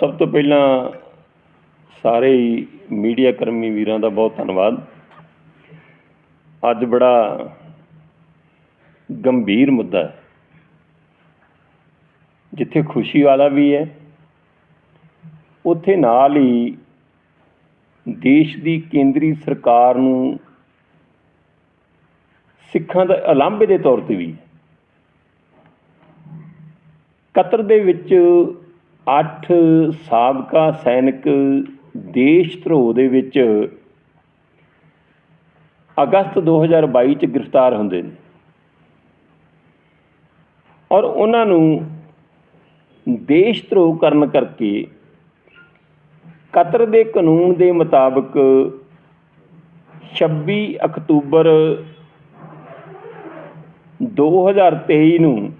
ਸਭ ਤੋਂ ਪਹਿਲਾਂ ਸਾਰੇ ਹੀ ਮੀਡੀਆ ਕਰਮੀ ਵੀਰਾਂ ਦਾ ਬਹੁਤ ਧੰਨਵਾਦ। ਅੱਜ ਬੜਾ ਗੰਭੀਰ ਮੁੱਦਾ ਹੈ। ਜਿੱਥੇ ਖੁਸ਼ੀ ਵਾਲਾ ਵੀ ਹੈ, ਉੱਥੇ ਨਾਲ ਹੀ ਦੇਸ਼ ਦੀ ਕੇਂਦਰੀ ਸਰਕਾਰ ਨੂੰ ਸਿੱਖਾਂ ਦਾ ਅਲੰਬੇ ਦੇ ਤੌਰ ਤੇ ਵੀ ਕਤਰ ਦੇ ਵਿੱਚ 8 ਸਾਬਕਾ ਸੈਨਿਕ ਦੇਸ਼ ਧਰੋਹ ਦੇ ਵਿੱਚ ਅਗਸਤ 2022 ਚ ਗ੍ਰਿਫਤਾਰ ਹੁੰਦੇ ਨੇ। ਔਰ ਉਹਨਾਂ ਨੂੰ ਦੇਸ਼ ਧਰੋਹ ਕਰਨ ਕਰਕੇ ਕਤਰ ਦੇ ਕਾਨੂੰਨ ਦੇ ਮੁਤਾਬਕ 26 ਅਕਤੂਬਰ 2023 ਨੂੰ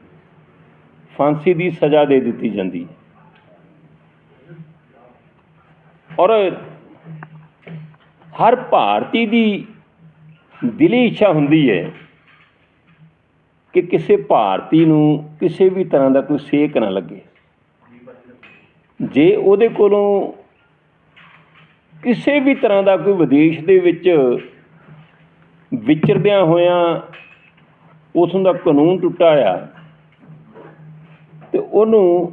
ਫਾਂਸੀ ਦੀ ਸਜ਼ਾ ਦੇ ਦਿੱਤੀ ਜਾਂਦੀ ਹੈ। ਔਰ ਹਰ ਭਾਰਤੀ ਦੀ ਦਿਲੀ ਇੱਛਾ ਹੁੰਦੀ ਹੈ ਕਿ ਕਿਸੇ ਭਾਰਤੀ ਨੂੰ ਕਿਸੇ ਵੀ ਤਰ੍ਹਾਂ ਦਾ ਕੋਈ ਸੇਕ ਨਾ ਲੱਗੇ। ਜੇ ਉਹਦੇ ਕੋਲੋਂ ਕਿਸੇ ਵੀ ਤਰ੍ਹਾਂ ਦਾ ਕੋਈ ਵਿਦੇਸ਼ ਦੇ ਵਿੱਚ ਵਿਚਰਦਿਆਂ ਹੋਇਆਂ ਉਥੋਂ ਦਾ ਕਾਨੂੰਨ ਟੁੱਟਾ ਆ ਤੇ ਉਹਨੂੰ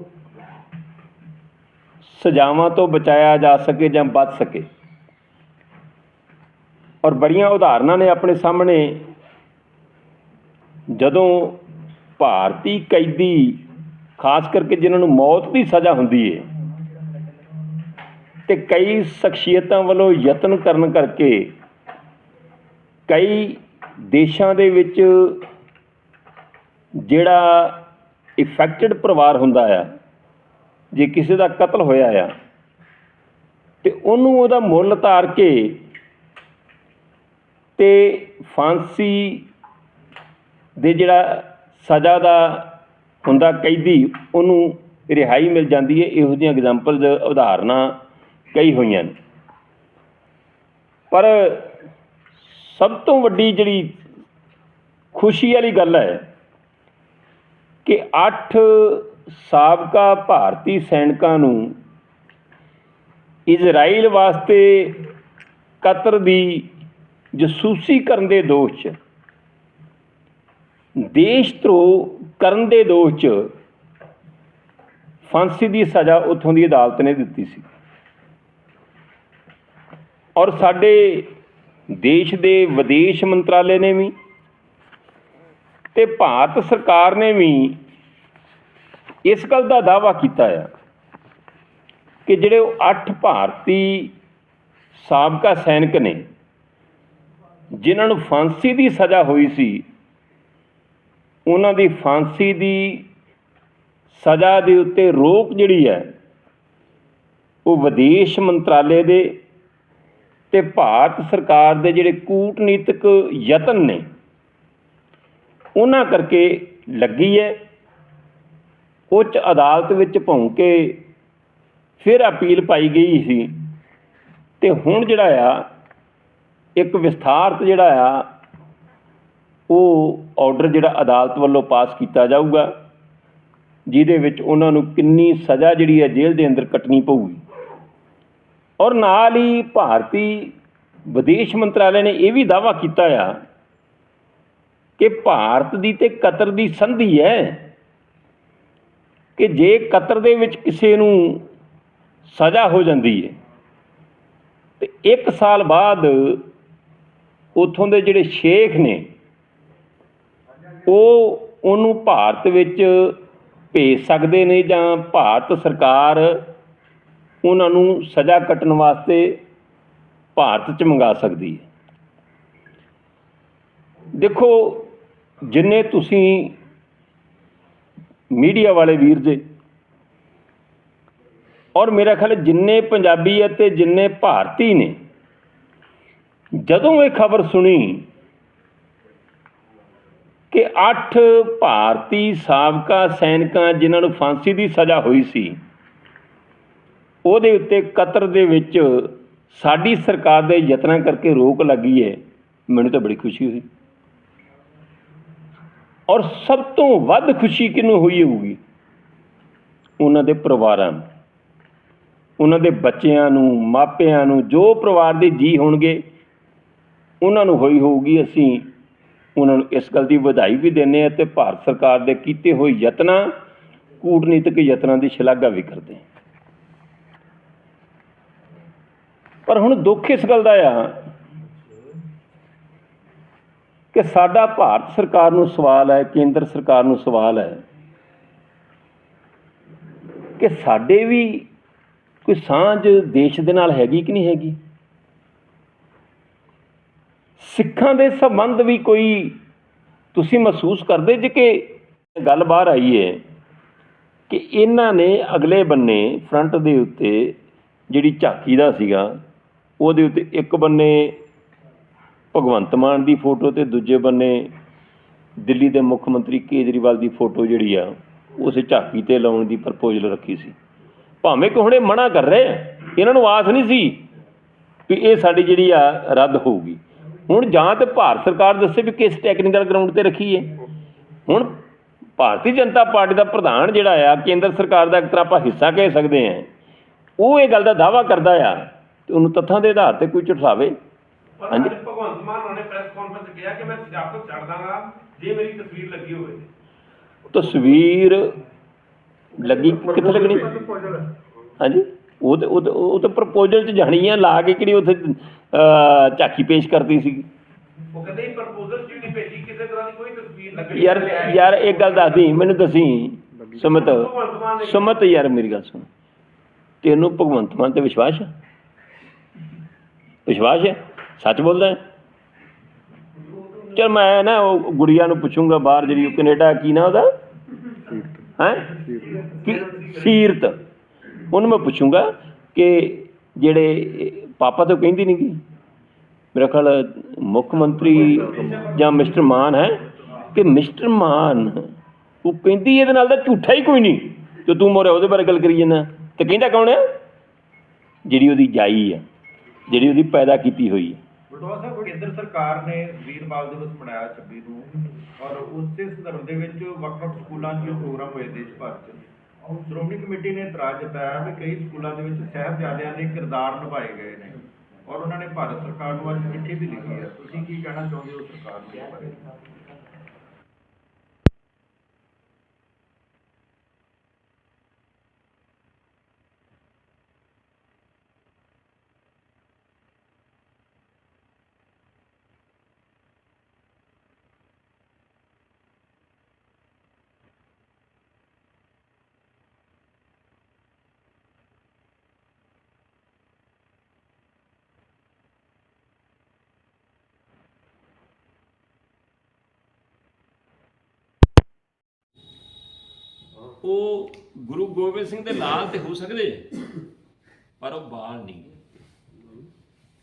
ਸਜ਼ਾਵਾਂ ਤੋਂ ਬਚਾਇਆ ਜਾ ਸਕੇ ਜਾਂ ਬਚ ਸਕੇ। ਔਰ ਬੜੀਆਂ ਉਦਾਹਰਨਾਂ ਨੇ ਆਪਣੇ ਸਾਹਮਣੇ। ਜਦੋਂ ਭਾਰਤੀ ਕੈਦੀ, ਖਾਸ ਕਰਕੇ ਜਿਨ੍ਹਾਂ ਨੂੰ ਮੌਤ ਦੀ ਸਜ਼ਾ ਹੁੰਦੀ ਹੈ ਤੇ ਕਈ ਸ਼ਖਸੀਅਤਾਂ ਵੱਲੋਂ ਯਤਨ ਕਰਨ ਕਰਕੇ ਕਈ ਦੇਸ਼ਾਂ ਦੇ ਵਿੱਚ ਜਿਹੜਾ ਇਫੈਕਟਡ ਪਰਿਵਾਰ ਹੁੰਦਾ ਆ, ਜੇ ਕਿਸੇ ਦਾ ਕਤਲ ਹੋਇਆ ਆ, ਤੇ ਉਹਨੂੰ ਉਹਦਾ ਮੁੱਲ ਤਾਰ ਕੇ ਤੇ ਫਾਂਸੀ ਦੇ ਜਿਹੜਾ ਸਜ਼ਾ ਦਾ ਹੁੰਦਾ ਕੈਦੀ, ਉਹਨੂੰ ਰਿਹਾਈ ਮਿਲ ਜਾਂਦੀ ਹੈ। ਇਹੋ ਜਿਹੀਆਂ ਐਗਜ਼ਾਮਪਲਸ ਉਦਾਹਰਨਾਂ ਕਈ ਹੋਈਆਂ ਨੇ। ਪਰ ਸਭ ਤੋਂ ਵੱਡੀ ਜਿਹੜੀ ਖੁਸ਼ੀ ਵਾਲੀ ਗੱਲ ਹੈ ਕਿ 8 ਸਾਬਕਾ ਭਾਰਤੀ ਸੈਨਿਕਾਂ ਨੂੰ ਇਜ਼ਰਾਈਲ ਵਾਸਤੇ ਕਤਰ ਦੀ ਜਸੂਸੀ ਕਰਨ ਦੇ ਦੋਸ਼ 'ਚ, ਦੇਸ਼ ਧਰੋਹ ਕਰਨ ਦੇ ਦੋਸ਼ 'ਚ ਫਾਂਸੀ ਦੀ ਸਜ਼ਾ ਉੱਥੋਂ ਦੀ ਅਦਾਲਤ ਨੇ ਦਿੱਤੀ ਸੀ। ਔਰ ਸਾਡੇ ਦੇਸ਼ ਦੇ ਵਿਦੇਸ਼ ਮੰਤਰਾਲੇ ਨੇ ਵੀ ਤੇ ਭਾਰਤ ਸਰਕਾਰ ਨੇ ਵੀ ਇਸ ਗੱਲ ਦਾ ਦਾਅਵਾ ਕੀਤਾ ਆ ਕਿ ਜਿਹੜੇ ਉਹ 8 ਭਾਰਤੀ ਸਾਬਕਾ ਸੈਨਿਕ ਨੇ, ਜਿਨ੍ਹਾਂ ਨੂੰ ਫਾਂਸੀ ਦੀ ਸਜ਼ਾ ਹੋਈ ਸੀ, ਉਹਨਾਂ ਦੀ ਫਾਂਸੀ ਦੀ ਸਜ਼ਾ ਦੇ ਉੱਤੇ ਰੋਕ ਜਿਹੜੀ ਹੈ, ਉਹ ਵਿਦੇਸ਼ ਮੰਤਰਾਲੇ ਦੇ ਤੇ ਭਾਰਤ ਸਰਕਾਰ ਦੇ ਜਿਹੜੇ ਕੂਟਨੀਤਿਕ ਯਤਨ ਨੇ ਉਹਨਾਂ ਕਰਕੇ ਲੱਗੀ ਹੈ। ਉੱਚ ਅਦਾਲਤ ਵਿੱਚ ਭੌਂ ਕੇ ਫਿਰ ਅਪੀਲ ਪਾਈ ਗਈ ਸੀ। ਤੇ ਹੁਣ ਜਿਹੜਾ ਆ, ਇੱਕ ਵਿਸਥਾਰਤ ਜਿਹੜਾ ਆ, ਉਹ ਆਰਡਰ ਜਿਹੜਾ ਅਦਾਲਤ ਵੱਲੋਂ ਪਾਸ ਕੀਤਾ ਜਾਊਗਾ, ਜਿਹਦੇ ਵਿੱਚ ਉਹਨਾਂ ਨੂੰ ਕਿੰਨੀ ਸਜ਼ਾ ਜਿਹੜੀ ਹੈ ਜੇਲ੍ਹ ਦੇ ਅੰਦਰ ਕੱਟਣੀ ਪਊਗੀ। ਔਰ ਨਾਲ ਹੀ ਭਾਰਤੀ ਵਿਦੇਸ਼ ਮੰਤਰਾਲੇ ਨੇ ਇਹ ਵੀ ਦਾਅਵਾ ਕੀਤਾ ਆ ਕਿ ਭਾਰਤ ਦੀ ਤੇ ਕਤਰ ਦੀ ਸੰਧੀ ਹੈ ਕਿ ਜੇ ਕਤਰ ਦੇ ਵਿੱਚ ਕਿਸੇ ਨੂੰ ਸਜ਼ਾ ਹੋ ਜਾਂਦੀ ਹੈ, ਤੇ 1 ਸਾਲ ਬਾਅਦ ਉਥੋਂ ਦੇ ਜਿਹੜੇ ਸ਼ੇਖ ਨੇ, ਉਹ ਉਹਨੂੰ ਭਾਰਤ ਵਿੱਚ ਭੇਜ ਸਕਦੇ ਨੇ ਜਾਂ ਭਾਰਤ ਸਰਕਾਰ ਉਹਨਾਂ ਨੂੰ ਸਜ਼ਾ ਕੱਟਣ ਵਾਸਤੇ ਭਾਰਤ 'ਚ ਮੰਗਾ ਸਕਦੀ ਹੈ। ਦੇਖੋ ਜਿੰਨੇ ਤੁਸੀਂ ਮੀਡੀਆ ਵਾਲੇ ਵੀਰ ਜੇ, ਔਰ ਮੇਰਾ ਖਿਆਲ ਜਿੰਨੇ ਪੰਜਾਬੀ ਅਤੇ ਜਿੰਨੇ ਭਾਰਤੀ ਨੇ, ਜਦੋਂ ਇਹ ਖਬਰ ਸੁਣੀ ਕਿ 8 ਭਾਰਤੀ ਸਾਬਕਾ ਸੈਨਿਕਾਂ ਜਿਨ੍ਹਾਂ ਨੂੰ ਫਾਂਸੀ ਦੀ ਸਜ਼ਾ ਹੋਈ ਸੀ, ਉਹਦੇ ਉੱਤੇ ਕਤਰ ਦੇ ਵਿੱਚ ਸਾਡੀ ਸਰਕਾਰ ਦੇ ਯਤਨਾਂ ਕਰਕੇ ਰੋਕ ਲੱਗੀ ਹੈ, ਮੈਨੂੰ ਤਾਂ ਬੜੀ ਖੁਸ਼ੀ ਹੋਈ। ਔਰ ਸਭ ਤੋਂ ਵੱਧ ਖੁਸ਼ੀ ਕਿਹਨੂੰ ਹੋਈ ਹੋਊਗੀ? ਉਹਨਾਂ ਦੇ ਪਰਿਵਾਰਾਂ ਨੂੰ। ਉਹਨਾਂ ਦੇ ਬੱਚਿਆਂ ਨੂੰ, ਮਾਪਿਆਂ ਨੂੰ, ਜੋ ਪਰਿਵਾਰ ਦੇ ਜੀ ਹੋਣਗੇ, ਉਹਨਾਂ ਨੂੰ ਹੋਈ ਹੋਊਗੀ ਅਸੀਂ ਉਹਨਾਂ ਨੂੰ ਇਸ ਗੱਲ ਦੀ ਵਧਾਈ ਵੀ ਦਿੰਦੇ ਹਾਂ ਤੇ ਭਾਰਤ ਸਰਕਾਰ ਦੇ ਕੀਤੇ ਹੋਏ ਯਤਨਾਂ, ਕੂਟਨੀਤਿਕ ਯਤਨਾਂ ਦੀ ਸ਼ਲਾਘਾ ਵੀ ਕਰਦੇ ਪਰ ਹੁਣ ਦੁੱਖ ਇਸ ਗੱਲ ਦਾ ਆ ਕਿ ਸਾਡਾ ਭਾਰਤ ਸਰਕਾਰ ਨੂੰ ਸਵਾਲ ਹੈ, ਕੇਂਦਰ ਸਰਕਾਰ ਨੂੰ ਸਵਾਲ ਹੈ ਕਿ ਸਾਡੇ ਵੀ ਕੋਈ ਸਾਂਝ ਦੇਸ਼ ਦੇ ਨਾਲ ਹੈਗੀ ਕਿ ਨਹੀਂ ਹੈਗੀ? ਸਿੱਖਾਂ ਦੇ ਸੰਬੰਧ ਵੀ ਕੋਈ ਤੁਸੀਂ ਮਹਿਸੂਸ ਕਰਦੇ ਜੇ ਕਿ ਗੱਲ ਬਾਹਰ ਆਈ ਹੈ ਕਿ ਇਹਨਾਂ ਨੇ ਅਗਲੇ ਬੰਨੇ ਫਰੰਟ ਦੇ ਉੱਤੇ ਜਿਹੜੀ ਝਾਕੀ ਦਾ ਸੀਗਾ, ਉਹਦੇ ਉੱਤੇ ਇੱਕ ਬੰਨੇ ਭਗਵੰਤ ਮਾਨ ਦੀ ਫੋਟੋ ਤੇ ਦੂਜੇ ਬੰਨੇ ਦਿੱਲੀ ਦੇ ਮੁੱਖ ਮੰਤਰੀ ਕੇਜਰੀਵਾਲ ਦੀ ਫੋਟੋ ਜਿਹੜੀ ਆ, ਉਸੇ ਝਾਕੀ ਤੇ ਲਾਉਣ ਦੀ ਪ੍ਰਪੋਜ਼ਲ ਰੱਖੀ ਸੀ। ਭਾਵੇਂ ਕਿ ਹੁਣ ਇਹ ਮਨਾ ਕਰ ਰਹੇ ਆ, ਇਹਨਾਂ ਨੂੰ ਆਸ ਨਹੀਂ ਸੀ ਵੀ ਇਹ ਸਾਡੀ ਜਿਹੜੀ ਆ, ਰੱਦ ਹੋਊਗੀ। ਹੁਣ ਜਾਂ ਤੇ ਭਾਰਤ ਸਰਕਾਰ ਦੱਸੇ ਵੀ ਕਿਸ ਟੈਕਨੀਕਲ ਗਰਾਊਂਡ ਤੇ ਰੱਖੀ ਹੈ ਹੁਣ ਭਾਰਤੀ ਜਨਤਾ ਪਾਰਟੀ ਦਾ ਪ੍ਰਧਾਨ ਜਿਹੜਾ ਆ, ਕੇਂਦਰ ਸਰਕਾਰ ਦਾ ਇੱਕ ਤਰ੍ਹਾਂ ਆਪਾਂ ਹਿੱਸਾ ਕਹਿ ਸਕਦੇ ਹਾਂ ਉਹ ਇਹ ਗੱਲ ਦਾ ਦਾਵਾ ਕਰਦਾ ਆ, ਤੇ ਉਹਨੂੰ ਤੱਥਾਂ ਦੇ ਆਧਾਰ ਤੇ ਕੋਈ ਝਟਸਾਵੇ ਹਾਂਜੀ। ਅੱਜ ਭਗਵੰਤ ਮਾਨ ਹੋਣਾ ਨੇ ਪ੍ਰੈਸ ਕਾਨਫਰੰਸ 'ਚ ਕਿਹਾ ਕਿ ਮੈਂ ਸਿਆਸਤ ਛੱਡ ਦਾਂਗਾ ਜੇ ਮੇਰੀ ਤਸਵੀਰ ਲੱਗੀ ਹੋਵੇ। ਤਸਵੀਰ ਲੱਗੀ ਕਿੱਥੇ ਲੱਗਣੀ? ਹਾਂਜੀ ਉਹ ਤੇ ਉਹ ਤੇ- ਪ੍ਰਪੋਜ਼ਲ ਚ ਜਾਣੀ ਆ ਲਾ ਕੇ ਕਿਹੜੀ ਉੱਥੇ ਝਾਕੀ ਪੇਸ਼ ਕਰਦੀ ਸੀ। ਉਹ ਕਹਿੰਦੇ ਪ੍ਰਪੋਜ਼ਲ 'ਚ ਵੀ ਨਹੀਂ ਭੇਜੀ ਕਿਸੇ ਤਰ੍ਹਾਂ ਦੀ ਕੋਈ ਤਸਵੀਰ ਲੱਗਣੀ ਯਾਰ ਯਾਰ ਇੱਕ ਗੱਲ ਦੱਸਦੀ ਮੈਨੂੰ ਦੱਸੀ ਸੁਮਤ। ਸੁਮਤ ਯਾਰ ਮੇਰੀ ਗੱਲ ਸੁਣ। ਤੈਨੂੰ ਭਗਵੰਤ ਮਾਨ ਤੇ ਵਿਸ਼ਵਾਸ ਹੈ ਵਿਸ਼ਵਾਸ ਹੈ ਸੱਚ ਬੋਲਦਾ ਹੈ? ਚਲ ਮੈਂ ਨਾ ਉਹ ਗੁੜੀਆ ਨੂੰ ਪੁੱਛੂੰਗਾ ਬਾਹਰ ਜਿਹੜੀ ਉਹ ਕੈਨੇਡਾ ਕੀ ਨਾ ਉਹਦਾ? ਹੈ? ਕਿ ਸੀਰਤ। ਉਹਨੂੰ ਮੈਂ ਪੁੱਛੂੰਗਾ ਕਿ ਜਿਹੜੇ ਪਾਪਾ ਤਾਂ ਕਹਿੰਦੀ ਨਹੀਂ ਗੀ? ਮੇਰਾ ਖਿਆਲ ਮੁੱਖ ਮੰਤਰੀ ਜਾਂ ਮਿਸਟਰ ਮਾਨ ਹੈ ਕਿ ਮਿਸਟਰ ਮਾਨ ਉਹ ਕਹਿੰਦੀ ਇਹਦੇ ਨਾਲ ਤਾਂ ਝੂਠਾ ਹੀ ਕੋਈ ਨਹੀਂ ਤੇ ਤੂੰ ਮੋਰੇ ਉਹਦੇ ਬਾਰੇ ਗੱਲ ਕਰੀ ਜਾਂਦਾ। ਤੇ ਕਹਿੰਦਾ ਕੌਣ ਹੈ ਜਿਹੜੀ ਉਹਦੀ ਜਾਈ ਆ, ਜਿਹੜੀ ਉਹਦੀ ਪੈਦਾ ਕੀਤੀ ਹੋਈ ਹੈ ਬਟਵਾ ਸਾਹਿਬ, ਕੇਂਦਰ ਸਰਕਾਰ ਨੇ ਵੀਰ ਦਿਵਸ ਮਨਾਇਆ 26 ਨੂੰ ਔਰ ਉਸੇ ਸੰਦਰਭ ਦੇ ਵਿੱਚ ਵੱਖ-ਵੱਖ ਸਕੂਲਾਂ 'ਚ ਪ੍ਰੋਗਰਾਮ ਹੋਏ ਦੇਸ਼ ਭਰ 'ਚ। ਸ਼੍ਰੋਮਣੀ ਕਮੇਟੀ ਨੇ ਇਤਰਾਜ਼ ਜਤਾਇਆ ਵੀ ਕਈ ਸਕੂਲਾਂ ਦੇ ਵਿੱਚ ਸਾਹਿਬਜ਼ਾਦਿਆਂ ਦੇ ਕਿਰਦਾਰ ਨਿਭਾਏ ਗਏ ਨੇ ਔਰ ਉਹਨਾਂ ਨੇ ਭਾਰਤ ਸਰਕਾਰ ਨੂੰ ਅੱਜ ਚਿੱਠੀ ਵੀ ਲਿਖੀ ਹੈ। ਤੁਸੀਂ ਕੀ ਕਹਿਣਾ ਚਾਹੁੰਦੇ ਹੋ ਸਰਕਾਰ ਨੂੰ ਉਹ ਗੁਰੂ ਗੋਬਿੰਦ ਸਿੰਘ ਦੇ ਲਾਲ ਤੇ ਹੋ ਸਕਦੇ ਪਰ ਉਹ ਬਾਲ ਨਹੀਂ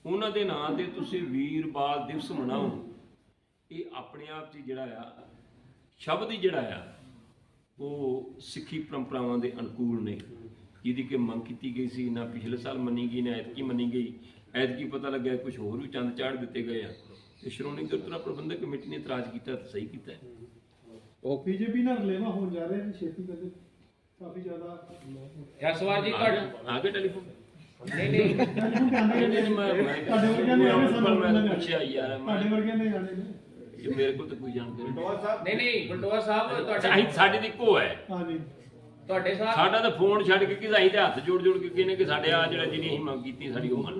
ਉਹਨਾਂ ਦੇ ਨਾਂ ਤੇ ਤੁਸੀਂ ਵੀਰ ਬਾਲ ਦਿਵਸ ਮਨਾਓ। ਇਹ ਆਪਣੇ ਆਪ 'ਚ ਜਿਹੜਾ ਆ, ਸ਼ਬਦ ਹੀ ਜਿਹੜਾ ਆ, ਉਹ ਸਿੱਖੀ ਪਰੰਪਰਾਵਾਂ ਦੇ ਅਨੁਕੂਲ ਨੇ। ਜਿਹਦੀ ਕਿ ਮੰਗ ਕੀਤੀ ਗਈ ਸੀ, ਨਾ ਪਿਛਲੇ ਸਾਲ ਮੰਨੀ ਗਈ, ਨਾ ਐਤਕੀ ਮੰਨੀ ਗਈ। ਐਤਕੀ ਪਤਾ ਲੱਗਿਆ ਕੁਝ ਹੋਰ ਵੀ ਚੰਦ ਚਾੜ ਦਿੱਤੇ ਗਏ ਆ। ਤੇ ਸ਼੍ਰੋਮਣੀ ਗੁਰਦੁਆਰਾ ਪ੍ਰਬੰਧਕ ਕਮੇਟੀ ਨੇ ਇਤਰਾਜ਼ ਕੀਤਾ ਤਾਂ ਸਹੀ ਕੀਤਾ ਹੈ ਬੀਜੇਪੀ ਨਾਲ ਰਲੇਵਾ ਹੋਣ ਜਾ ਰਿਹਾ ਹੈ ਛੇਤੀ ਕਰਦੇ। ਕਾਫੀ ਜ਼ਿਆਦਾ ਜਸਵਾਲ ਜੀ ਆ ਤੁਹਾਡੇ ਆ ਗਿਆ ਟੈਲੀਫੋਨ। ਨਹੀਂ ਨਹੀਂ। ਟੈਲੀਫੋਨ ਤੇ ਆਉਂਦੇ ਨਹੀਂ, ਮੈਂ- ਤੁਹਾਡੇ ਵਰਗਿਆਂ ਨੇ ਆਉਣੇ ਸਾਨੂੰ ਮੈਂ ਪੁੱਛਿਆ ਯਾਰ, ਤੁਹਾਡੇ ਵਰਗਿਆਂ ਨੇ ਜਾਣੇ ਨੇ। ਇਹ ਮੇਰੇ ਕੋਲ ਤਾਂ ਕੋਈ ਜਾਣਕਾਰੀ ਨਹੀਂ। ਨਹੀਂ ਨਹੀਂ ਬਲਟੋਆ ਸਾਹਿਬ ਤੁਹਾਡੇ ਸਾਡੇ ਦੀ ਇੱਕੋ ਹੈ। ਹਾਂਜੀ। ਤੁਹਾਡੇ ਸਾਹਿਬ ਸਾਡਾ ਤਾਂ ਫੋਨ ਛੱਡ ਕੇ ਕਿ ਅਸੀਂ ਤੇ ਹੱਥ ਜੋੜ ਜੋੜ ਕੇ ਕਹਿੰਦੇ ਕਿ ਸਾਡੇ ਆ ਜਿਹੜਾ ਜਿਹੜੀ ਅਸੀਂ ਮੰਗ ਕੀਤੀ ਸਾਡੀ ਉਹ ਮੰਨ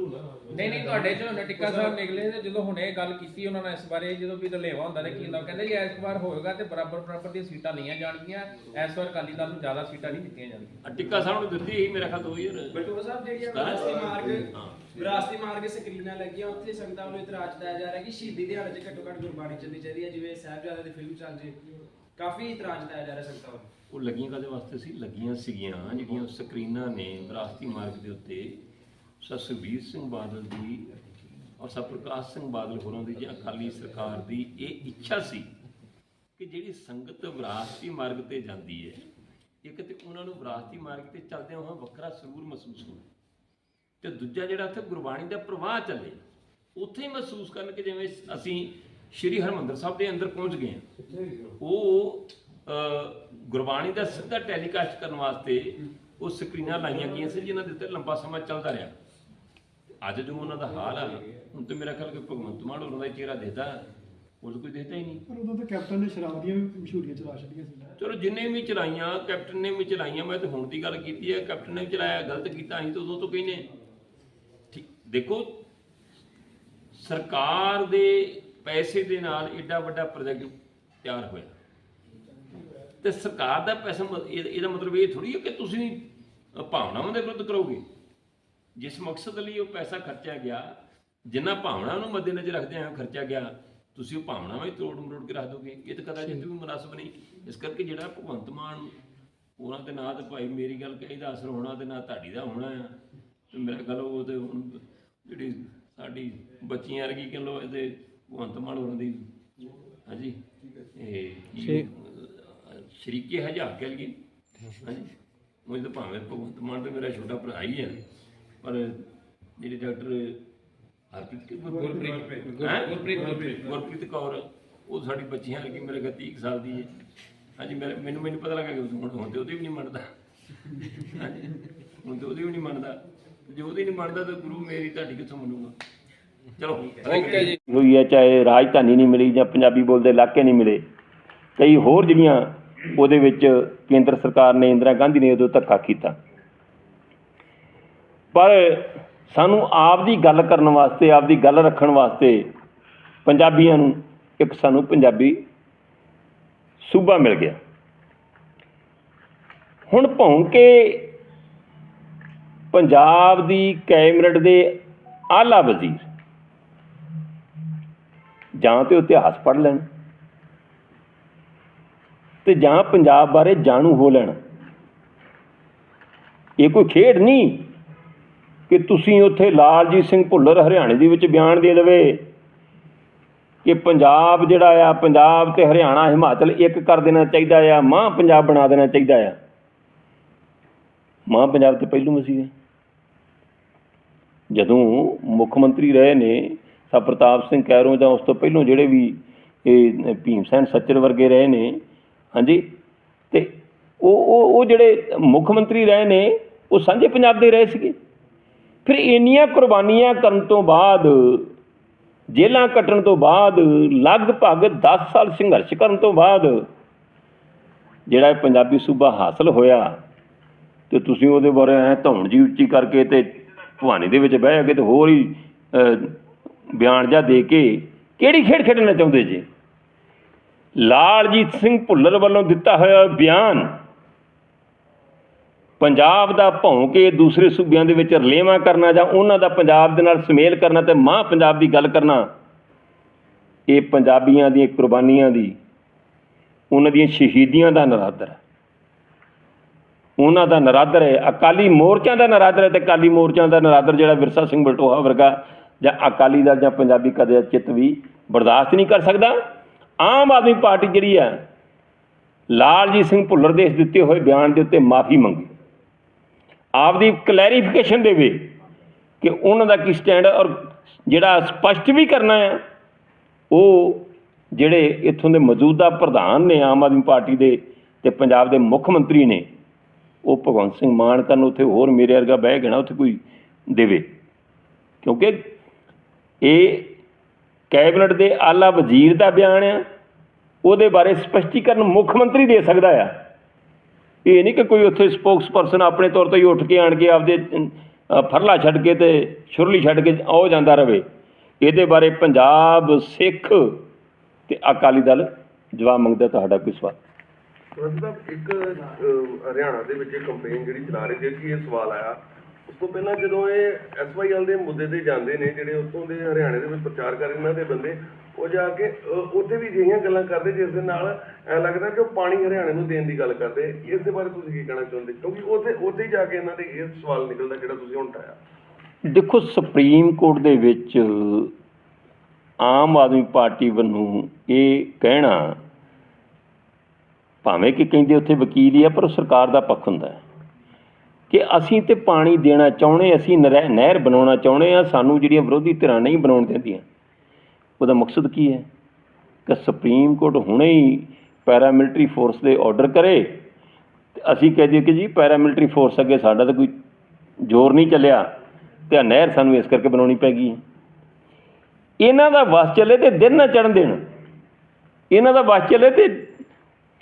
ਨਹੀਂ ਨਹੀਂ ਤੁਹਾਡੇ ਚੋਂ ਟਿੱਕਾ ਸਾਹਿਬ ਨਿਕਲੇ ਤੇ ਜਦੋਂ ਹੁਣੇ ਗੱਲ ਕੀਤੀ ਉਹਨਾਂ ਨੇ ਇਸ ਬਾਰੇ ਜਦੋਂ ਵੀ ਰਲੇਵਾ ਹੁੰਦਾ ਤੇ ਕੀ ਹੁੰਦਾ ਕਹਿੰਦੇ ਜੀ ਇਸ ਵਾਰ ਹੋਏਗਾ ਤੇ ਬਰਾਬਰ ਬਰਾਬਰ ਦੀਆਂ ਸੀਟਾਂ ਲਈਆਂ ਜਾਣਗੀਆਂ ਇਸ ਵਾਰ ਅਕਾਲੀ ਦਲ ਨੂੰ ਜ਼ਿਆਦਾ ਸੀਟਾਂ ਨਹੀਂ ਦਿੱਤੀਆਂ ਜਾਣਗੀਆਂ ਆ ਟਿੱਕਾ ਸਾਹਿਬ ਨੂੰ ਦਿੱਤੀ ਸੀ ਮੇਰੇ ਖਿਆਲ 2000 ਬਟੂਆ ਸਾਹਿਬ ਜਿਹੜੀਆਂ ਸਤਾਰਾਂ? ਵਿਰਾਸਤੀ ਮਾਰਗ। ਵਿਰਾਸਤੀ ਮਾਰਗ ਸਕਰੀਨਾਂ ਲੱਗੀਆਂ ਉੱਥੇ ਸੰਗਤਾਂ ਵੱਲੋਂ ਇਤਰਾਜ਼ ਦਿੱਤਾ ਜਾ ਰਿਹਾ ਕਿ ਸ਼ਹੀਦੀ ਦਿਹਾੜੇ 'ਚ ਘੱਟੋ ਘੱਟ ਗੁਰਬਾਣੀ ਚੱਲਣੀ ਚਾਹੀਦੀ ਹੈ ਜਿਵੇਂ ਸਾਹਿਬਜ਼ਾਦੇ ਦੀ ਫਿਲਮ ਚੱਲ ਜੇ ਕਾਫੀ ਇਤਰਾਜ਼ ਦਿੱਤਾ ਜਾ ਰਿਹਾ ਸੰਗਤਾਂ ਵੱਲੋਂ। ਉਹ ਲੱਗੀਆਂ ਕਾਦੇ ਵਾਸਤੇ ਸੀ? ਲੱਗੀਆਂ ਸੀਗੀਆਂ ਜਿਹੜੀਆਂ ਸਕਰੀਨਾਂ ਨੇ ਵਿਰਾਸਤੀ ਮਾਰਗ ਦੇ ਉੱਤੇ। ਸਰ ਸੁਖਬੀਰ ਸਿੰਘ ਬਾਦਲ ਦੀ ਔਰ ਸਰ ਪ੍ਰਕਾਸ਼ ਸਿੰਘ ਬਾਦਲ ਹੋਰਾਂ ਦੀ ਜਾਂ ਅਕਾਲੀ ਸਰਕਾਰ ਦੀ ਇਹ ਇੱਛਾ ਸੀ ਕਿ ਜਿਹੜੀ ਸੰਗਤ ਵਿਰਾਸਤੀ ਮਾਰਗ ਤੇ ਜਾਂਦੀ ਹੈ, ਇੱਕ ਤੇ ਉਹਨਾਂ ਨੂੰ ਵਿਰਾਸਤੀ ਮਾਰਗ ਤੇ ਚੱਲਦਿਆਂ ਹੋਇਆ ਵੱਖਰਾ ਸਰੂਰ ਮਹਿਸੂਸ ਹੋਵੇ ਤੇ ਦੂਜਾ ਜਿਹੜਾ ਉੱਥੇ ਗੁਰਬਾਣੀ ਦਾ ਪ੍ਰਵਾਹ ਚੱਲੇ, ਉੱਥੇ ਹੀ ਮਹਿਸੂਸ ਕਰਨ ਕਿ ਜਿਵੇਂ ਅਸੀਂ ਸ਼੍ਰੀ ਹਰਮੰਦਰ ਸਾਹਿਬ ਦੇ ਅੰਦਰ ਪਹੁੰਚ ਗਏ ਹਾਂ। ਉਹ ਗੁਰਬਾਣੀ ਦਾ ਸਿੱਧਾ ਟੈਲੀਕਾਸਟ ਕਰਨ ਵਾਸਤੇ ਉਹ ਸਕਰੀਨਾਂ ਲਾਈਆਂ ਗਈਆਂ ਸੀ ਜਿਨ੍ਹਾਂ ਦੇ ਉੱਤੇ ਲੰਬਾ ਸਮਾਂ ਚੱਲਦਾ ਰਿਹਾ। ਅੱਜ ਜੋ ਉਹਨਾਂ ਦਾ ਹਾਲ ਆ ਹੁਣ ਤੇ ਮੇਰਾ ਖਿਆਲ ਕਿ ਭਗਵੰਤ ਮਾਨ ਹੋਰਾਂ ਦਾ ਚਿਹਰਾ ਦਿਖਦਾ ਉਹ ਕੋਈ ਦਿਖਦਾ ਹੀ ਨਹੀਂ। ਪਰ ਉਦੋਂ ਤਾਂ ਕੈਪਟਨ ਨੇ ਸ਼ਰਾਬ ਦੀਆਂ ਵੀ ਮਸ਼ਹੂਰੀਆਂ ਚਲਾ ਛੱਡੀਆਂ ਸੀ। ਚਲੋ ਜਿੰਨੇ ਵੀ ਚਲਾਈਆਂ ਕੈਪਟਨ ਨੇ ਵੀ ਚਲਾਈਆਂ ਮੈਂ ਤੇ ਹੁਣ ਦੀ ਗੱਲ ਕੀਤੀ ਹੈ ਕੈਪਟਨ ਨੇ ਵੀ ਚਲਾਇਆ ਗਲਤ ਕੀਤਾ ਅਸੀਂ ਤਾਂ ਉਦੋਂ ਤੋਂ ਕਹਿੰਦੇ ਹਾਂ। ਠੀਕ ਦੇਖੋ ਸਰਕਾਰ ਦੇ ਪੈਸੇ ਦੇ ਨਾਲ ਏਡਾ ਵੱਡਾ ਪ੍ਰੋਜੈਕਟ ਤਿਆਰ ਹੋਇਆ। ਤੇ ਸਰਕਾਰ ਦਾ ਪੈਸਾ ਇਹਦਾ ਮਤਲਬ ਇਹ ਥੋੜੀ ਹੈ ਕਿ ਤੁਸੀਂ ਭਾਵਨਾਵਾਂ ਦੇ ਵਿਰੁੱਧ ਕਰੋਗੇ। ਜਿਸ ਮਕਸਦ ਲਈ ਉਹ ਪੈਸਾ ਖਰਚਿਆ ਗਿਆ ਜਿੰਨਾ ਭਾਵਨਾ ਨੂੰ ਮੱਦੇਨਜ਼ਰ ਰੱਖਦੇ ਆ ਖਰਚਾ ਗਿਆ ਤੁਸੀਂ ਉਹ ਭਾਵਨਾਵਾਂ ਹੀ ਤੋੜ ਮਰੋੜ ਕੇ ਰੱਖ ਦੋਗੇ। ਇਹ ਤਾਂ ਕਦਾਚਿਤ ਵੀ ਮੁਨਾਸਬ ਨਹੀਂ। ਇਸ ਕਰਕੇ ਜਿਹੜਾ ਭਗਵੰਤ ਮਾਨ ਉਹਨਾਂ ਦੇ ਨਾਂ ਤੇ ਭਾਈ ਮੇਰੀ ਗੱਲ ਕਹੀ ਦਾ ਅਸਰ ਹੋਣਾ ਤੇ ਨਾ ਤੁਹਾਡੀ ਦਾ ਹੋਣਾ ਆ। ਤੇ ਮੇਰਾ ਗੱਲ ਉਹ ਤੇ ਹੁਣ ਜਿਹੜੀ ਸਾਡੀ ਬੱਚੀਆਂ ਵਰਗੀ ਕਹਿ ਲੋ ਇਹਦੇ ਭਗਵੰਤ ਮਾਨ ਹੋਰਾਂ ਦੀ। ਹਾਂਜੀ। ਇਹ ਕੀ ਸ਼ਰੀਕੇ ਹਜ਼ਾਰ ਕਹਿ ਲਈਏ। ਹਾਂਜੀ। ਮੈਨੂੰ ਤਾਂ ਭਾਵੇਂ ਭਗਵੰਤ ਮਾਨ ਤੇ ਮੇਰਾ ਛੋਟਾ ਭਰਾ ਹੀ ਹੈ। ਪਰ ਜਿਹੜੀ ਡਾਕਟਰ ਹਰਪ੍ਰੀਤ ਕੀ ਗੁਰਪ੍ਰੀਤ ਗੁਰਪ੍ਰੀਤ ਗੁਰਪ੍ਰੀਤ ਗੁਰਪ੍ਰੀਤ ਕੌਰ ਉਹ ਸਾਡੀ ਬੱਚੀਆਂ ਵਰਗੀ ਮੇਰੇ ਕੋਲ 30 ਕੁ ਸਾਲ ਦੀ ਹੈ। ਹਾਂਜੀ ਮੇਰੇ ਮੈਨੂੰ ਮੈਨੂੰ ਪਤਾ ਲੱਗਾ ਕਿ ਹੁਣ ਹੁਣ ਤੇ ਉਹਦੀ ਵੀ ਨਹੀਂ ਮੰਨਦਾ। ਹਾਂਜੀ। ਹੁਣ ਤੇ ਉਹਦੀ ਵੀ ਨਹੀਂ ਮੰਨਦਾ। ਜੇ ਉਹਦੀ ਨਹੀਂ ਮੰਨਦਾ ਤਾਂ ਗੁਰੂ ਮੇਰੀ ਤੁਹਾਡੀ ਕਿੱਥੋਂ ਮੰਨੂਗਾ? ਚਲੋ ਓਕੇ ਜੀ। ਹੋਈ ਹੈ ਚਾਹੇ ਰਾਜਧਾਨੀ ਨਹੀਂ ਮਿਲੀ ਜਾਂ ਪੰਜਾਬੀ ਬੋਲਦੇ ਇਲਾਕੇ ਨਹੀਂ ਮਿਲੇ। ਕਈ ਹੋਰ ਜਿਹੜੀਆਂ ਉਹਦੇ ਵਿੱਚ ਕੇਂਦਰ ਸਰਕਾਰ ਨੇ ਇੰਦਰਾ ਗਾਂਧੀ ਨੇ ਉਦੋਂ ਧੱਕਾ ਕੀਤਾ। ਪਰ ਸਾਨੂੰ ਆਪ ਦੀ ਗੱਲ ਕਰਨ ਵਾਸਤੇ ਆਪ ਦੀ ਗੱਲ ਰੱਖਣ ਵਾਸਤੇ ਪੰਜਾਬੀਆਂ ਨੂੰ ਇੱਕ ਸਾਨੂੰ ਪੰਜਾਬੀ ਸੂਬਾ ਮਿਲ ਗਿਆ। ਹੁਣ ਭੌਂ ਕੇ ਪੰਜਾਬ ਦੀ ਕੈਬਨਿਟ ਦੇ ਆਲਾ ਵਜ਼ੀਰ ਜਾਂ ਤੇ ਇਤਿਹਾਸ ਪੜ੍ਹ ਲੈਣ ਤੇ ਜਾਂ ਪੰਜਾਬ ਬਾਰੇ ਜਾਣੂ ਹੋ ਲੈਣ। ਇਹ ਕੋਈ ਖੇਡ ਨਹੀਂ ਕਿ ਤੁਸੀਂ ਉੱਥੇ ਲਾਲਜੀਤ ਸਿੰਘ ਭੁੱਲਰ ਹਰਿਆਣੇ ਦੇ ਵਿੱਚ ਬਿਆਨ ਦੇ ਦੇਵੇ ਕਿ ਪੰਜਾਬ ਜਿਹੜਾ ਆ, ਪੰਜਾਬ ਤੇ ਹਰਿਆਣਾ, ਹਿਮਾਚਲ ਇੱਕ ਕਰ ਦੇਣਾ ਚਾਹੀਦਾ ਆ, ਮਾਂ ਪੰਜਾਬ ਬਣਾ ਦੇਣਾ ਚਾਹੀਦਾ ਆ। ਮਾਂ ਪੰਜਾਬ ਤੇ ਪਹਿਲੂ ਮਸੀਹ ਜਦੋਂ ਮੁੱਖ ਮੰਤਰੀ ਰਹੇ ਨੇ ਸਾ ਪ੍ਰਤਾਪ ਸਿੰਘ ਕੈਰੋਂ ਜਾਂ ਉਸ ਤੋਂ ਪਹਿਲਾਂ ਜਿਹੜੇ ਵੀ ਇਹ ਭੀਮ ਸੈਨ ਸੱਚਰ ਵਰਗੇ ਰਹੇ ਨੇ, ਹਾਂਜੀ? ਤੇ ਉਹ ਉਹ ਉਹ ਜਿਹੜੇ ਮੁੱਖ ਮੰਤਰੀ ਰਹੇ ਨੇ, ਉਹ ਸਾਂਝੇ ਪੰਜਾਬ ਦੇ ਰਹੇ ਸੀਗੇ। ਫਿਰ ਇੰਨੀਆਂ ਕੁਰਬਾਨੀਆਂ ਕਰਨ ਤੋਂ ਬਾਅਦ, ਜੇਲ੍ਹਾਂ ਕੱਟਣ ਤੋਂ ਬਾਅਦ, ਲਗਭਗ 10 ਸਾਲ ਸੰਘਰਸ਼ ਕਰਨ ਤੋਂ ਬਾਅਦ ਜਿਹੜਾ ਪੰਜਾਬੀ ਸੂਬਾ ਹਾਸਲ ਹੋਇਆ, ਤੇ ਤੁਸੀਂ ਉਹਦੇ ਬਾਰੇ ਐ ਧੌਣ ਜੀ ਉੱਚੀ ਕਰਕੇ ਤੇ ਭਵਾਨੀ ਦੇ ਵਿੱਚ ਬਹਿ ਕੇ ਤੇ ਹੋਰ ਹੀ ਬਿਆਨ ਜਾ ਦੇ ਕੇ ਕਿਹੜੀ ਖੇਡ ਖੇਡਣਾ ਚਾਹੁੰਦੇ ਜੀ? ਲਾਲਜੀਤ ਸਿੰਘ ਭੁੱਲਰ ਵੱਲੋਂ ਦਿੱਤਾ ਹੋਇਆ ਬਿਆਨ ਪੰਜਾਬ ਦਾ ਭੌਂ ਕੇ ਦੂਸਰੇ ਸੂਬਿਆਂ ਦੇ ਵਿੱਚ ਰਲੇਵਾਂ ਕਰਨਾ ਜਾਂ ਉਹਨਾਂ ਦਾ ਪੰਜਾਬ ਦੇ ਨਾਲ ਸੁਮੇਲ ਕਰਨਾ ਤੇ ਮਾਂ ਪੰਜਾਬ ਦੀ ਗੱਲ ਕਰਨਾ, ਇਹ ਪੰਜਾਬੀਆਂ ਦੀਆਂ ਕੁਰਬਾਨੀਆਂ ਦੀ, ਉਹਨਾਂ ਦੀਆਂ ਸ਼ਹੀਦੀਆਂ ਦਾ ਨਰਾਦਰ ਹੈ। ਉਹਨਾਂ ਦਾ ਨਰਾਦਰ ਹੈ, ਅਕਾਲੀ ਮੋਰਚਿਆਂ ਦਾ ਨਰਾਦਰ ਹੈ ਤੇ ਅਕਾਲੀ ਮੋਰਚਿਆਂ ਦਾ ਨਰਾਦਰ ਜਿਹੜਾ ਵਿਰਸਾ ਸਿੰਘ ਬਲਟੋਹਾ ਵਰਗਾ ਜਾਂ ਅਕਾਲੀ ਦਲ ਜਾਂ ਪੰਜਾਬੀ ਕਦੇ ਚਿੱਤ ਵੀ ਬਰਦਾਸ਼ਤ ਨਹੀਂ ਕਰ ਸਕਦਾ। ਆਮ ਆਦਮੀ ਪਾਰਟੀ ਜਿਹੜੀ ਹੈ, ਲਾਲਜੀਤ ਸਿੰਘ ਭੁੱਲਰ ਦੇ ਇਸ ਦਿੱਤੇ ਹੋਏ ਬਿਆਨ ਦੇ ਉੱਤੇ ਮਾਫੀ ਮੰਗੇ। ਆਪਦੀ ਕਲੈਰੀਫਿਕੇਸ਼ਨ ਦੇਵੇ ਕਿ ਉਹਨਾਂ ਦਾ ਕੀ ਸਟੈਂਡ ਔਰ ਜਿਹੜਾ ਸਪਸ਼ਟ ਵੀ ਕਰਨਾ ਹੈ, ਉਹ ਜਿਹੜੇ ਇੱਥੋਂ ਦੇ ਮੌਜੂਦਾ ਪ੍ਰਧਾਨ ਨੇ ਆਮ ਆਦਮੀ ਪਾਰਟੀ ਦੇ ਤੇ ਪੰਜਾਬ ਦੇ ਮੁੱਖ ਮੰਤਰੀ ਨੇ, ਉਹ ਭਗਵੰਤ ਸਿੰਘ ਮਾਨ ਕਰਨ ਉੱਥੇ ਹੋਰ ਮੇਰੇ ਵਰਗਾ ਬਹਿ ਗਿਆ ਨਾ ਉੱਥੇ ਕੋਈ ਦੇਵੇ। ਕਿਉਂਕਿ ਇਹ ਕੈਬਨਿਟ ਦੇ ਆਲਾ ਵਜ਼ੀਰ ਦਾ ਬਿਆਨ ਆ, ਉਹਦੇ ਬਾਰੇ ਸਪਸ਼ਟੀਕਰਨ ਮੁੱਖ ਮੰਤਰੀ ਦੇ ਸਕਦਾ ਆ। ਇਹ ਨਹੀਂ ਕਿ ਕੋਈ ਉੱਥੇ ਸਪੋਕਸਪਰਸਨ ਆਪਣੇ ਤੌਰ ਤੇ ਹੀ ਉੱਠ ਕੇ ਆਣ ਕੇ ਆਪਦੇ ਫਰਲਾ ਛੱਡ ਕੇ ਤੇ ਛੁਰਲੀ ਛੱਡ ਕੇ ਆਉ ਜਾਂਦਾ ਰਵੇ। ਇਹਦੇ ਬਾਰੇ ਪੰਜਾਬ, ਸਿੱਖ ਤੇ ਅਕਾਲੀ ਦਲ ਜਵਾਬ ਮੰਗਦਾ ਤੁਹਾਡਾ ਕੋਈ ਸਵਾਲ? ਮਤਲਬ ਇੱਕ ਹਰਿਆਣਾ ਦੇ ਵਿੱਚ ਇਹ ਕੰਪੇਨ ਜਿਹੜੀ ਚਲਾ ਰਹੇ ਸੀ, ਕਿ ਇਹ ਸਵਾਲ ਆਇਆ ਉਸ ਤੋਂ ਪਹਿਲਾਂ ਜਦੋਂ ਇਹ ਐਸਵਾਈਐਲ ਦੇ ਮੁੱਦੇ ਤੇ ਜਾਂਦੇ ਨੇ ਜਿਹੜੇ ਉੱਥੋਂ ਦੇ ਹਰਿਆਣੇ ਦੇ ਵਿੱਚ ਪ੍ਰਚਾਰ ਕਰ ਇਹਨਾਂ ਦੇ ਬੰਦੇ ਉਹ ਜਾ ਕੇ ਅਹ, ਉੱਥੇ ਵੀ ਅਜਿਹੀਆਂ ਗੱਲਾਂ ਕਰਦੇ ਜਿਸ ਦੇ ਨਾਲ ਐ ਲੱਗਦਾ ਕਿ ਉਹ ਪਾਣੀ ਹਰਿਆਣੇ ਨੂੰ ਦੇਣ ਦੀ ਗੱਲ ਕਰਦੇ। ਇਸ ਦੇ ਬਾਰੇ ਤੁਸੀਂ ਕੀ ਕਹਿਣਾ ਚਾਹੁੰਦੇ? ਕਿਉਂਕਿ ਉੱਥੇ ਉੱਥੇ ਹੀ ਜਾ ਕੇ ਇਹਨਾਂ ਦੇ ਇਹ ਸਵਾਲ ਨਿਕਲਦਾ ਜਿਹੜਾ ਤੁਸੀਂ ਹੁਣ ਉਠਾਇਆ। ਦੇਖੋ ਸੁਪਰੀਮ ਕੋਰਟ ਦੇ ਵਿੱਚ ਆਮ ਆਦਮੀ ਪਾਰਟੀ ਵੱਲੋਂ ਇਹ ਕਹਿਣਾ ਭਾਵੇਂ ਕਿ ਕਹਿੰਦੇ ਉੱਥੇ ਵਕੀਲ ਹੀ ਆ ਪਰ ਉਹ ਸਰਕਾਰ ਦਾ ਪੱਖ ਹੁੰਦਾ ਹੈ। ਕਿ ਅਸੀਂ ਤੇ ਪਾਣੀ ਦੇਣਾ ਚਾਹੁੰਦੇ ਅਸੀਂ ਨਰੈ- ਨਹਿਰ ਬਣਾਉਣਾ ਚਾਹੁੰਦੇ ਆ ਸਾਨੂੰ ਜਿਹੜੀਆਂ ਵਿਰੋਧੀ ਧਿਰਾਂ ਨਹੀਂ ਬਣਾਉਣ ਦਿੰਦੀਆਂ। ਉਹਦਾ ਮਕਸਦ ਕੀ ਹੈ? ਕਿ ਸੁਪਰੀਮ ਕੋਰਟ ਹੁਣੇ ਹੀ ਪੈਰਾਮਿਲਟਰੀ ਫੋਰਸ ਦੇ ਆਰਡਰ ਕਰੇ। ਤੇ ਅਸੀਂ ਕਹਿ ਦਈਏ ਕਿ ਜੀ ਪੈਰਾਮਿਲਟਰੀ ਫੋਰਸ ਅੱਗੇ ਸਾਡਾ ਤਾਂ ਕੋਈ ਜ਼ੋਰ ਨਹੀਂ ਚੱਲਿਆ ਤੇ ਨਹਿਰ ਸਾਨੂੰ ਇਸ ਕਰਕੇ ਬਣਾਉਣੀ ਪੈ ਗਈ ਇਹਨਾਂ ਦਾ ਵਸ ਚੱਲੇ ਤੇ ਦਿਨ ਨਾ ਚੜਨ ਦੇਣ। ਇਹਨਾਂ ਦਾ ਵਸ ਚੱਲੇ ਤੇ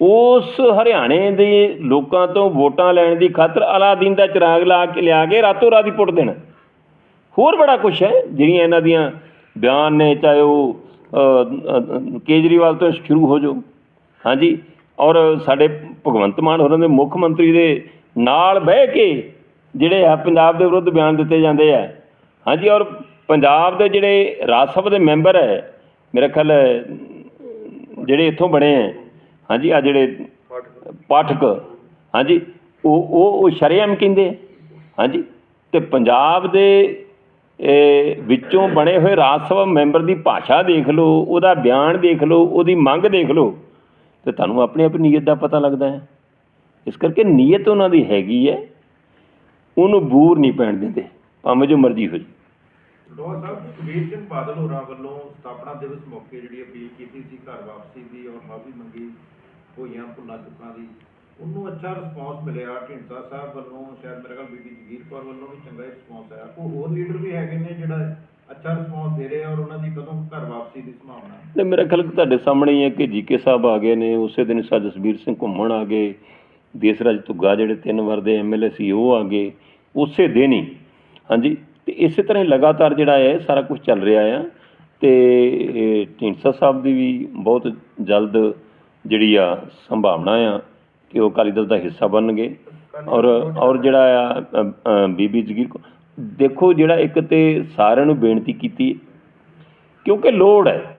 ਉਸ ਹਰਿਆਣੇ ਦੇ ਲੋਕਾਂ ਤੋਂ ਵੋਟਾਂ ਲੈਣ ਦੀ ਖਾਤਰ ਅਲਾਦੀਨ ਦਾ ਚਿਰਾਗ ਲਾ ਕੇ ਲਿਆ ਕੇ ਰਾਤੋਂ ਰਾਤ ਹੀ ਪੁੱਟ ਦੇਣ। ਹੋਰ ਬੜਾ ਕੁਛ ਹੈ, ਜਿਹੜੀਆਂ ਇਹਨਾਂ ਦੀਆਂ ਬਿਆਨ ਨੇ, ਚਾਹੇ ਉਹ ਕੇਜਰੀਵਾਲ ਤੋਂ ਸ਼ੁਰੂ ਹੋ ਜਾਓ। ਹਾਂਜੀ, ਔਰ ਸਾਡੇ ਭਗਵੰਤ ਮਾਨ ਹੋਰਾਂ ਦੇ ਮੁੱਖ ਮੰਤਰੀ ਦੇ ਨਾਲ ਬਹਿ ਕੇ ਜਿਹੜੇ ਆ ਪੰਜਾਬ ਦੇ ਵਿਰੁੱਧ ਬਿਆਨ ਦਿੱਤੇ ਜਾਂਦੇ ਆ। ਹਾਂਜੀ, ਔਰ ਪੰਜਾਬ ਦੇ ਜਿਹੜੇ ਰਾਜ ਸਭਾ ਦੇ ਮੈਂਬਰ ਹੈ, ਮੇਰਾ ਖਿਆਲ ਜਿਹੜੇ ਇੱਥੋਂ ਬਣੇ ਹੈ ਹਾਂਜੀ ਆ ਜਿਹੜੇ ਪਾਠਕ, ਹਾਂਜੀ, ਉਹ ਉਹ ਉਹ ਸ਼ਰੇਆਮ ਕਹਿੰਦੇ ਹਾਂਜੀ, ਤੇ ਪੰਜਾਬ ਦੇ ਵਿੱਚੋਂ ਬਣੇ ਹੋਏ ਰਾਜ ਸਭਾ ਮੈਂਬਰ ਦੀ ਭਾਸ਼ਾ ਦੇਖ ਲਓ, ਉਹਦਾ ਬਿਆਨ ਦੇਖ ਲਓ, ਉਹਦੀ ਮੰਗ ਦੇਖ ਲਓ, ਤੇ ਤੁਹਾਨੂੰ ਆਪਣੇ ਆਪ ਨੀਅਤ ਦਾ ਪਤਾ ਲੱਗਦਾ ਹੈ। ਇਸ ਕਰਕੇ ਨੀਅਤ ਉਹਨਾਂ ਦੀ ਹੈਗੀ ਹੈ, ਉਹਨੂੰ ਬੂਰ ਨਹੀਂ ਪੈਣ ਦਿੰਦੇ, ਭਾਵੇਂ ਜੋ ਮਰਜ਼ੀ ਹੋ ਜਾਏ। ਲੋਹਾ ਸਾਹਿਬ ਸੁਖਬੀਰ ਸਿੰਘ ਬਾਦਲ ਹੋਰਾਂ ਵੱਲੋਂ ਸਥਾਪਨਾ ਦਿਵਸ ਮੌਕੇ ਜਿਹੜੀ ਅਪੀਲ ਕੀਤੀ ਸੀ, ਘਰ ਵਾਪਸੀ ਦੀ, ਔਰ ਮਾਫੀ ਮੰਗੀ। ਹੋਈਆਂ ਭੁੱਲਾਂ ਚੁੱਕਾਂ ਦੀ। ਉਹਨੂੰ ਅੱਛਾ ਰਿਸਪੌਂਸ ਮਿਲਿਆ, ਢੀਂਡਸਾ ਸਾਹਿਬ ਵੱਲੋਂ, ਸ਼ਾਇਦ ਮੇਰੇ ਖਿਆਲ ਬੀਬੀ ਜਗੀਰ ਕੌਰ ਵੱਲੋਂ ਵੀ ਚੰਗਾ ਰਿਸਪੌਂਸ ਆਇਆ। ਕੋਈ ਹੋਰ ਲੀਡਰ ਵੀ ਹੈਗੇ ਨੇ ਜਿਹੜਾ ਅੱਛਾ ਰਿਸਪੌਂਸ ਦੇ ਰਹੇ ਔਰ ਉਹਨਾਂ ਦੀ ਕਦੋਂ ਘਰ ਵਾਪਸੀ ਦੀ ਸੰਭਾਵਨਾ ਤੇ ਮੇਰਾ ਖਿਆਲ ਤੁਹਾਡੇ ਸਾਹਮਣੇ ਹੀ ਹੈ ਕਿ ਜੀਕੇ ਸਾਹਿਬ ਆ ਗਏ ਨੇ, ਉਸੇ ਦਿਨ ਸਾ ਜਸਬੀਰ ਸਿੰਘ ਘੁੰਮਣ ਆ ਗਏ। ਦੇਸਰਾਜ ਧੁੱਗਾ ਜਿਹੜੇ ਤਿੰਨ ਵਾਰ ਦੇ ਐਮਐਲਏ ਸੀ, ਉਹ ਆ ਗਏ। ਉਸੇ ਦਿਨ ਹੀ, ਹਾਂਜੀ, ਤੇ ਇਸੇ ਤਰ੍ਹਾਂ ਹੀ ਲਗਾਤਾਰ ਜਿਹੜਾ ਹੈ ਸਾਰਾ ਕੁਝ ਚੱਲ ਰਿਹਾ ਆ। ਤੇ ਢੀਂਡਸਾ ਸਾਹਿਬ ਦੀ ਵੀ ਬਹੁਤ ਜਲਦ ਜਿਹੜੀ ਆ ਸੰਭਾਵਨਾ ਆ ਕਿ ਉਹ ਅਕਾਲੀ ਦਲ ਦਾ ਹਿੱਸਾ ਬਣਨਗੇ। ਔਰ ਔਰ ਜਿਹੜਾ ਆ ਅ, ਅ, ਬੀਬੀ ਜਗੀਰ ਕੌਰ ਦੇਖੋ ਜਿਹੜਾ ਇੱਕ ਤੇ ਸਾਰਿਆਂ ਨੂੰ ਬੇਨਤੀ ਕੀਤੀ ਕਿਉਂਕਿ ਲੋੜ ਹੈ।